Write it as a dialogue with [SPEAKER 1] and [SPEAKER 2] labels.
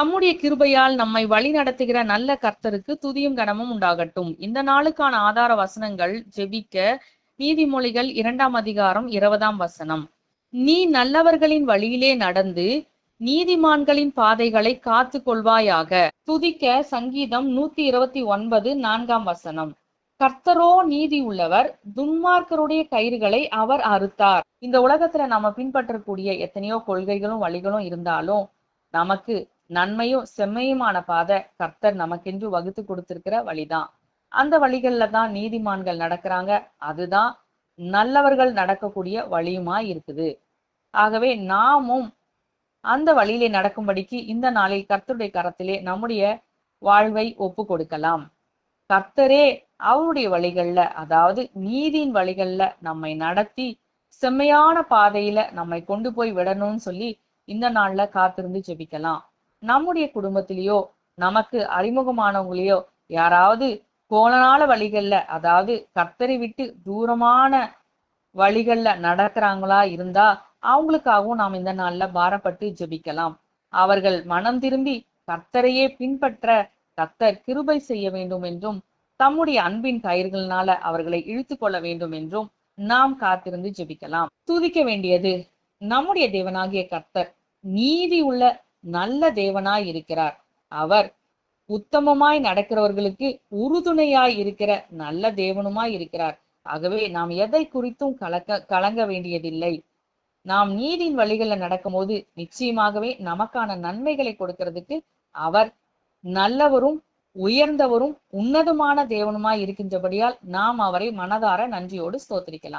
[SPEAKER 1] தம்முடைய கிருபையால் நம்மை வழி நடத்துகிற நல்ல கர்த்தருக்கு துதியும் கனமும் உண்டாகட்டும். இந்த நாளுக்கான ஆதார வசனங்கள் ஜெபிக்க நீதிமொழிகள் இரண்டாம் அதிகாரம் இருபதாம் வசனம். நீ நல்லவர்களின் வழியிலே நடந்து நீதிமான்களின் பாதைகளை காத்து கொள்வாயாக. துதிக்க சங்கீதம் நூத்தி இருபத்தி ஒன்பது நான்காம் வசனம். கர்த்தரோ நீதி உள்ளவர் துன்மார்க்கருடைய கயிறுகளை அவர் அறுத்தார். இந்த உலகத்துல நாம பின்பற்றக்கூடிய எத்தனையோ கொள்கைகளும் வழிகளும் இருந்தாலும் நமக்கு நன்மையும் செம்மையுமான பாதை கர்த்தர் நமக்கென்று வகுத்து கொடுத்திருக்கிற வழிதான். அந்த வழிகள்ல தான் நீதிமான்கள் நடக்கிறாங்க. அதுதான் நல்லவர்கள் நடக்கக்கூடிய வழியுமா இருக்குது. ஆகவே நாமும் அந்த வழியிலே நடக்கும்படிக்கு இந்த நாளில் கர்த்தருடைய கரத்திலே நம்முடைய வாழ்வை ஒப்பு கொடுக்கலாம். கர்த்தரே அவருடைய வழிகள்ல அதாவது நீதியின் வழிகள்ல நம்மை நடத்தி செம்மையான பாதையில நம்மை கொண்டு போய் விடணும்னு சொல்லி இந்த நாள்ல காத்திருந்து ஜெபிக்கலாம். நம்முடைய குடும்பத்திலேயோ நமக்கு அறிமுகமானவங்களையோ யாராவது கோலனால வழிகள்ல அதாவது கர்த்தரை விட்டு தூரமான வழிகள்ல நடக்கிறாங்களா இருந்தா அவங்களுக்காகவும் நாம் இந்த நாள்ல பாரப்பட்டு ஜெபிக்கலாம். அவர்கள் மனம் திரும்பி கர்த்தரையே பின்பற்ற கர்த்தர் கிருபை செய்ய வேண்டும் என்றும் தம்முடைய அன்பின் கயிறுகளினால அவர்களை இழுத்து கொள்ள வேண்டும் என்றும் நாம் காத்திருந்து ஜெபிக்கலாம். துதிக்க வேண்டியது நம்முடைய தேவனாகிய கர்த்தர் நீதி உள்ள நல்ல தேவனாய் இருக்கிறார். அவர் உத்தமமாய் நடக்கிறவர்களுக்கு உறுதுணையாய் இருக்கிற நல்ல தேவனுமாய் இருக்கிறார். ஆகவே நாம் எதை குறித்தும் கலக்க கலங்க வேண்டியதில்லை. நாம் நீதியின் வழிகள்ல நடக்கும்போது நிச்சயமாகவே நமக்கான நன்மைகளை கொடுக்கிறதுக்கு அவர் நல்லவரும் உயர்ந்தவரும் உன்னதமான தேவனுமாய் இருக்கின்றபடியால் நாம் அவரை மனதார நன்றியோடு ஸ்தோத்திரிக்கலாம்.